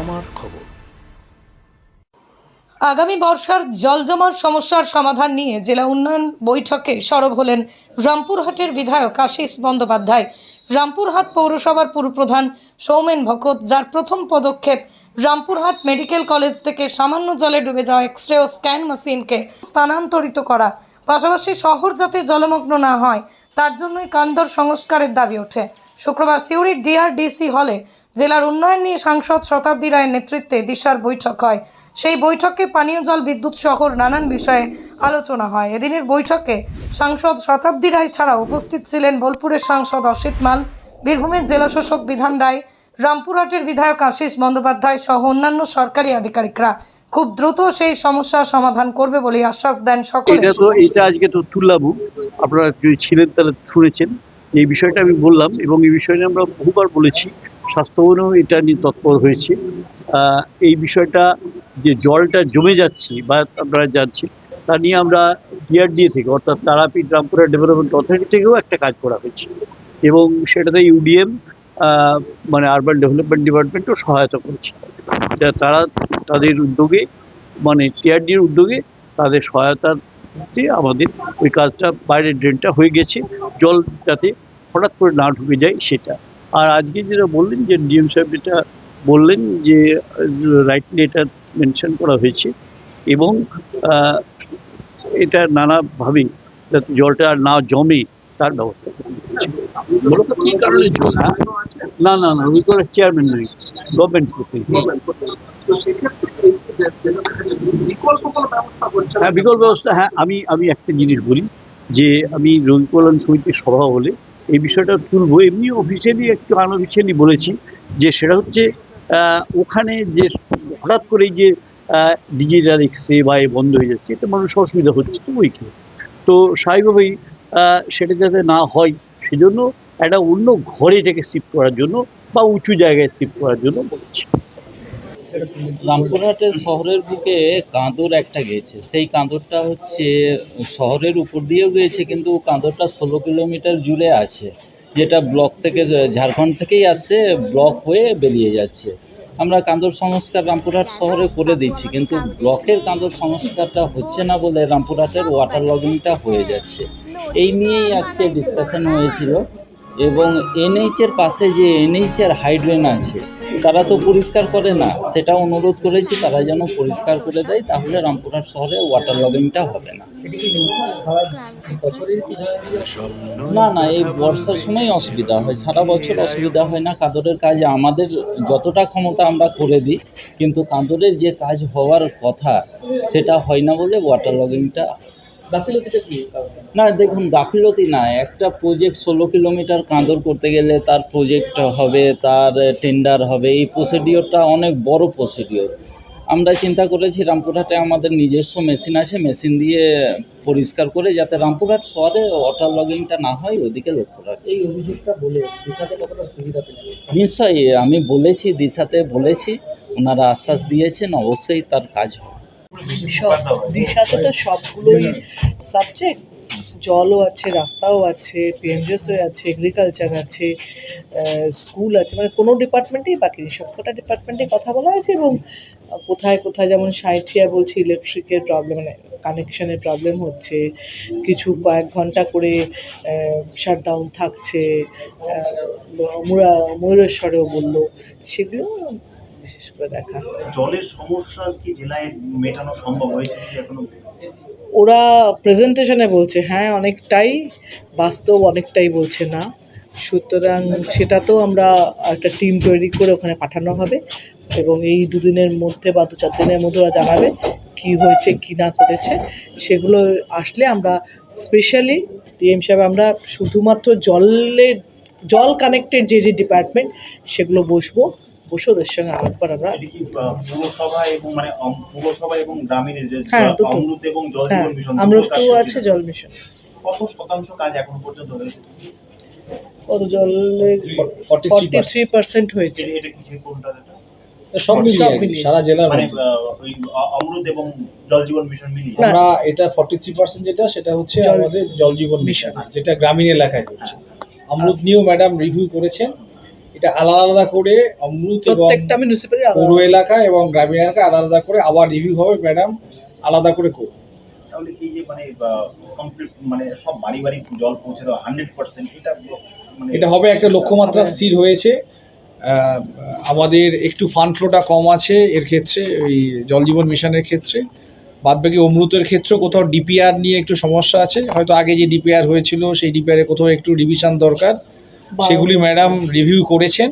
আমার খবর। আগামী বর্ষার জলজমার সমস্যার সমাধান নিয়ে জেলা উন্নয়ন বৈঠকে সরব হলেন রামপুরহাটের বিধায়ক আশিস বন্দ্যোপাধ্যায়। রামপুরহাট পৌরসভার পুরপ্রধান সৌমেন ভকত, যার প্রথম পদক্ষেপ রামপুরহাট মেডিকেল কলেজ থেকে সামান্য জলে ডুবে যাওয়া এক্স রে ও স্ক্যান মেশিনকে স্থানান্তরিত করা। পাশাপাশি শহর যাতে জলমগ্ন না হয়, তার জন্যই কান্দর সংস্কারের দাবি ওঠে। শুক্রবার সিউড়ির ডিআরডিসি হলে জেলার উন্নয়ন নিয়ে সাংসদ শতাব্দী রায়ের নেতৃত্বে দিশার বৈঠক হয়। সেই বৈঠকে পানীয় জল, বিদ্যুৎ সহ নানান বিষয়ে আলোচনা হয়। এদিনের বৈঠকে সাংসদ শতাব্দী রায় ছাড়া উপস্থিত ছিলেন বোলপুরের সাংসদ অসিত মাল, বীরভূমের জেলাশাসক বিধান রায়, রামপুরহাটের বিধায়ক আশিস বন্দ্যোপাধ্যায় সহ অন্যান্য সরকারি আধিকারিকরা। খুব দ্রুত সেই সমস্যার সমাধান করবে বলে আশ্বাস দেন সকলে। এটা তো, এটা আজকে তো তুললাম আপনারা যদি ছিলেন তাহলে শুনেছেন। এই বিষয়টা আমি বললাম এবং এই বিষয়টা আমরা বহুবার বলেছি। স্বাস্থ্যবনও এটা নিয়ে তৎপর হয়েছে। এই বিষয়টা যে জলটা জমে যাচ্ছে বা আপনারা যাচ্ছে তা নিয়ে আমরা ডিআরডিএ থেকে, অর্থাৎ তারাপীঠ রামপুরা ডেভেলপমেন্ট অথরিটি থেকেও একটা কাজ করা হয়েছে। এবং সেটাতে ইউডিএম মানে আরবান ডেভেলপমেন্ট ডিপার্টমেন্টও সহায়তা করেছে। তারা তাদের উদ্যোগে মানে টিআরডির উদ্যোগে তাদের সহায়তার দিয়ে আমাদের ওই কাজটা বাইরের ড্রেনটা হয়ে গেছে জল যাতে হঠাৎ করে না ঢুকে যায় সেটা আর আজকে যেটা বললেন যে ডিএম সাহেব যেটা বললেন যে রাইটলি এটা মেনশন করা হয়েছে এবং এটা নানাভাবে যাতে জলটা আর না জমে তার ব্যবস্থা করা হয়েছে। হ্যাঁ? না না না করে চেয়ারম্যান নয় গভর্নমেন্ট করছে হ্যাঁ বিকল্প ব্যবস্থা হ্যাঁ আমি আমি একটা জিনিস বলি যে আমি রোগী কল্যাণ সমিতির সভা হলে এই বিষয়টা তুলবো। এমনি অফিসিয়ালি একটু আনঅফিসিয়ালি বলেছি যে সেটা হচ্ছে ওখানে যে হঠাৎ করে যে ডিজিটাল এক্সরে বা এ বন্ধ হয়ে যাচ্ছে এতে মানুষ অসুবিধা হচ্ছে তো ওই কি? তো স্বাভাবিকভাবেই সেটা যাতে না হয় সেজন্য একটা অন্য ঘরে এটাকে শিফট করার জন্য বা উঁচু জায়গায় শিফট করার জন্য বলেছি। রামপুরহাটের শহরের বুকে কাঁদর একটা গেছে। সেই কাঁদরটা হচ্ছে, শহরের উপর দিয়েও গিয়েছে কিন্তু কাঁদরটা ষোলো কিলোমিটার জুড়ে আছে। যেটা ব্লক থেকে ঝাড়খণ্ড থেকেই আসছে, ব্লক হয়ে বেরিয়ে যাচ্ছে। আমরা কাঁদর সংস্কার রামপুরহাট শহরে করে দিচ্ছি, কিন্তু ব্লকের কাঁদর সংস্কারটা হচ্ছে না বলে রামপুরহাটের ওয়াটার লগিংটা হয়ে যাচ্ছে। এই নিয়েই আজকে ডিসকাশন হয়েছিল। এবং এনএইচের পাশে যে এনএইচের হাইড্রেন আছে, তারা তো পরিষ্কার করে না। সেটা অনুরোধ করেছি, তারা যেন পরিষ্কার করে দেয়, তাহলে রামপুরহাট শহরে ওয়াটার লগিংটা হবে না। না না, এই বর্ষার সময় অসুবিধা হয়, সারা বছর অসুবিধা হয় না। কাঁদরের কাজ আমাদের যতটা ক্ষমতা আমরা করে দিই, কিন্তু কাঁদরের যে কাজ হওয়ার কথা, সেটা হয় না বলে ওয়াটার লগিংটা না দেখুন গাফিলতি না একটা প্রজেক্ট ষোলো কিলোমিটার কাঁদর করতে গেলে তার প্রজেক্ট হবে তার টেন্ডার হবে এই প্রসিডিওরটা অনেক বড় প্রসিডিওর আমরা চিন্তা করেছি রামপুরহাটে আমাদের নিজস্ব মেশিন আছে মেশিন দিয়ে পরিষ্কার করে যাতে রামপুরহাট শহরে ওয়াটার লগিংটা না হয় ওদিকে লক্ষ্য রাখছি। এই অভিযোগটা বলে দিশাতে কতটা সুবিধা নিশ্চয়ই আমি বলেছি দিশাতে বলেছি ওনারা আশ্বাস দিয়েছেন অবশ্যই তার কাজ হবে। দিশাতে তো সবগুলোই সাবজেক্ট জলও আছে, রাস্তাও আছে পিএমজেসও আছে এগ্রিকালচার আছে স্কুল আছে মানে কোনো ডিপার্টমেন্টেই বাকি নেই। সবকটা ডিপার্টমেন্টে কথা বলা হয়েছে এবং কোথায় কোথায় যেমন সাঁথিয়া বলছে ইলেকট্রিকের প্রবলেম মানে কানেকশনের প্রবলেম হচ্ছে, কিছু কয়েক ঘণ্টা করে শাটডাউন থাকছে ময়ূরেশ্বরেও বলল, সেগুলো বিশেষ করে দেখা। জলের সমস্যা কি জেলায় মেটানো সম্ভব হয়েছে এখনও? ওরা প্রেজেন্টেশনে বলছে হ্যাঁ অনেকটাই বাস্তব অনেকটাই বলছে না। সুতরাং সেটা তো আমরা একটা টিম তৈরি করে ওখানে পাঠানো হবে এবং এই দুদিনের মধ্যে বা দু চার দিনের মধ্যে ওরা জানাবে কি হয়েছে কি না করেছে সেগুলো আসলে আমরা স্পেশালি ডিএম সাহেব আমরা শুধুমাত্র জলের জল কানেক্টেড যে যে ডিপার্টমেন্ট সেগুলো বসবো। ওদের সঙ্গে আরেকবার আমরা পৌরসভা এবং মানে পৌরসভা এবং গ্রামীণ যে হ্যাঁ, দুটো। অমৃত এবং জল হ্যাঁ জীবন মিশন আমরা তো আছে জল মিশন। কত শতাংশ কাজ এখন পর্যন্ত হয়েছে? কত জলের ফর্টি থ্রি পার্সেন্ট হয়েছে। এটা- এটা কোনটা সব মিলিয়ে সব আর কি, মিলিয়ে। সারা জেলার মানে আহ, ওই অ- অমৃত এবং জল জীবন মিশন মিলিয়ে। আমরা এটা ফর্টি থ্রি পার্সেন্ট যেটা সেটা হচ্ছে আমাদের জল জীবন মিশন। যেটা গ্রামীণ এলাকায় হচ্ছে। অমৃত নিয়েও ম্যাডাম রিভিউ করেছেন। এটা আলাদা আলাদা করে অমৃত প্রত্যেকটা মিউনিসিপ্যালিটি পৌর এলাকা এবং গ্রামীণ এলাকা আলাদা আলাদা করে আবার রিভিউ হবে ম্যাডাম আলাদা করে করবে। তাহলে এই যে মানে কমপ্লিট মানে সব বাড়ি বাড়ি জল পৌঁছে দেওয়া হান্ড্রেড পার্সেন্ট এটা মানে এটা হবে একটা লক্ষ্যমাত্রা স্থির হয়েছে। আমাদের একটু ফান্ড ফ্লোটা কম আছে এর ক্ষেত্রে ওই জল জীবন মিশনের ক্ষেত্রে। বাদবাকি অমৃতের ক্ষেত্রেও কোথাও ডিপিআর নিয়ে একটু সমস্যা আছে। হয়তো আগে যে ডিপিআর হয়েছিল সেই ডিপিআরে কোথাও একটু রিভিশন দরকার। সেগুলি ম্যাডাম রিভিউ করেছেন।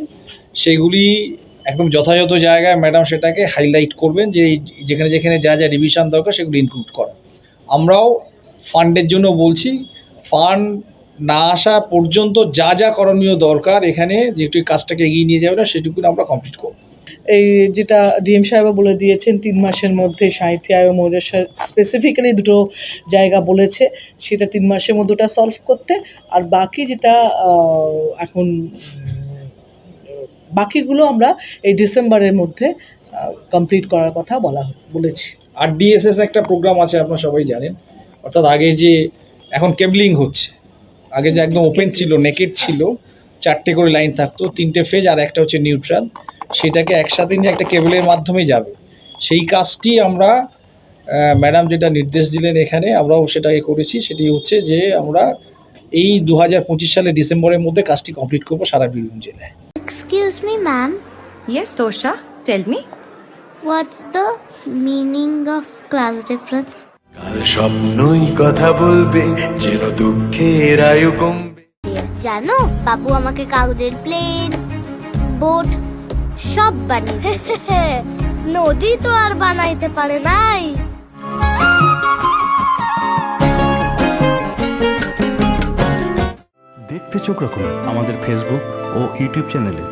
সেগুলি একদম যথাযথ জায়গায় ম্যাডাম সেটাকে হাইলাইট করবেন যে যেখানে যেখানে যা যা রিভিশন দরকার সেগুলি ইনক্লুড করা আমরাও ফান্ডের জন্য বলছি ফান্ড না আসা পর্যন্ত যা যা করণীয় দরকার এখানে যেটুকু কাজটাকে এগিয়ে নিয়ে যাবে না সেটুকু আমরা কমপ্লিট করব। এই যেটা ডিএম সাহেব বলে দিয়েছেন, তিন মাসের মধ্যে সাহিত্যা এবং ময়ূরেশ্বর স্পেসিফিক্যালি দুটো জায়গা বলেছে, সেটা তিন মাসের মধ্যে ওটা সলভ করতে। আর বাকি যেটা এখন বাকিগুলো আমরা এই ডিসেম্বরের মধ্যে কমপ্লিট করার কথা বলা বলেছি। আর ডিএসএস একটা প্রোগ্রাম আছে, আপনারা সবাই জানেন। অর্থাৎ আগে যে, এখন কেবলিং হচ্ছে। আগে যে একদম ওপেন ছিল নেকেট ছিল, চারটে করে লাইন থাকতো, তিনটে ফেজ আর একটা হচ্ছে নিউট্রাল সেটাকে একসাথে নিয়ে একটা কেবলের মাধ্যমে যাবে সেই কাজটি আমরা ম্যাডাম যেটা নির্দেশ দিলেন এখানে আমরাও সেটাকে করেছি সেটি হচ্ছে যে আমরা এই দু হাজার পঁচিশ সালের ডিসেম্বরের মধ্যে কাজটি কমপ্লিট করব সারা বীরভূম জেলায় Excuse me, ma'am. Yes, Tosha, tell me. What's the meaning of class difference? কাল স্বপ্নই কথা বলবে যেন দুঃখের আয়ু কমবে জানো বাবু আমাকে কাগজের প্লেন বোট সব বানিয়ে নদী তো আর বানাইতে পারে নাই। দেখতে চোখ রাখুন আমাদের ফেসবুক ও ইউটিউব চ্যানেলে